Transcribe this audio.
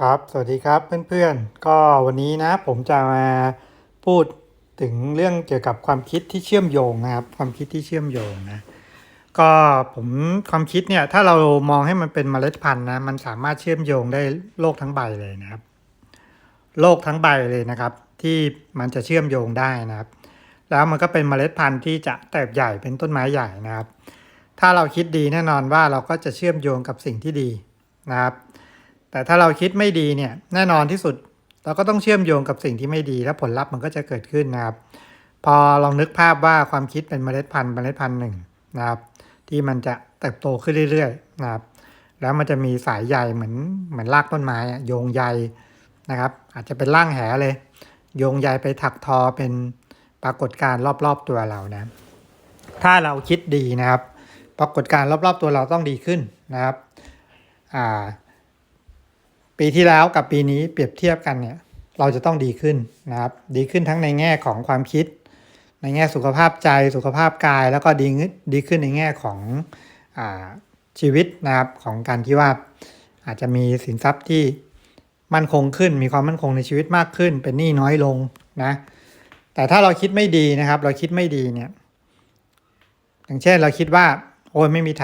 ครับ สวัสดีครับเพื่อนๆ ก็วันนี้นะผมจะมาพูดถึงเรื่องเกี่ยวกับความคิดที่เชื่อมโยงนะครับ ความคิดที่เชื่อมโยงนะ ก็ผมความคิดเนี่ยถ้าเรามองให้มันเป็นเมล็ดพันธุ์นะมันสามารถเชื่อมโยงได้โลกทั้งใบเลยนะครับ โลกทั้งใบเลยนะครับ ที่มันจะเชื่อมโยงได้นะครับ แล้วมันก็เป็นเมล็ดพันธุ์ที่จะแตกใหญ่เป็นต้นไม้ใหญ่นะครับ ถ้าเราคิดดีแน่นอนว่าเราก็จะเชื่อมโยงกับสิ่งที่ดีนะครับ แต่ถ้าเราคิดไม่ดีเนี่ยแน่นอนที่สุดเราก็ต้องเชื่อมโยงกับสิ่งที่ไม่ดี แล้วผลลัพธ์มันก็จะเกิดขึ้นนะครับ พอลองนึกภาพว่าความคิดเป็นเมล็ดพันธุ์เมล็ดพันธุ์หนึ่งนะครับ ที่มันจะเติบโตขึ้นเรื่อยๆนะครับ แล้วมันจะมีสายใยเหมือนเหมือนรากต้นไม้อะโยงใยนะครับ อาจจะเป็นร่างแหเลย โยงใยไปถักทอเป็นปรากฏการณ์รอบๆตัวเรานะ ถ้าเราคิดดีนะครับ ปรากฏการณ์รอบๆตัวเราต้องดีขึ้นนะครับอ่า ปีที่แล้วกับปีนี้เปรียบเทียบกันเนี่ยเราจะต้องดีขึ้นนะครับ ดีขึ้นทั้งในแง่ของความคิด ในแง่สุขภาพใจสุขภาพกาย แล้วก็ดีดีขึ้นในแง่ของอชีวิตนะครับของการที่ว่าอาจจะมีสินทรัพย์ที่มั่นคงขึ้น มีความมั่นคงในชีวิตมากขึ้น เป็นหนี้น้อยลงนะแต่ถ้าเราคิดไม่ดีนะครับ เราคิดไม่ดีเนี่ย อย่างเช่นเราคิดว่า โอ้ยไม่มีทาง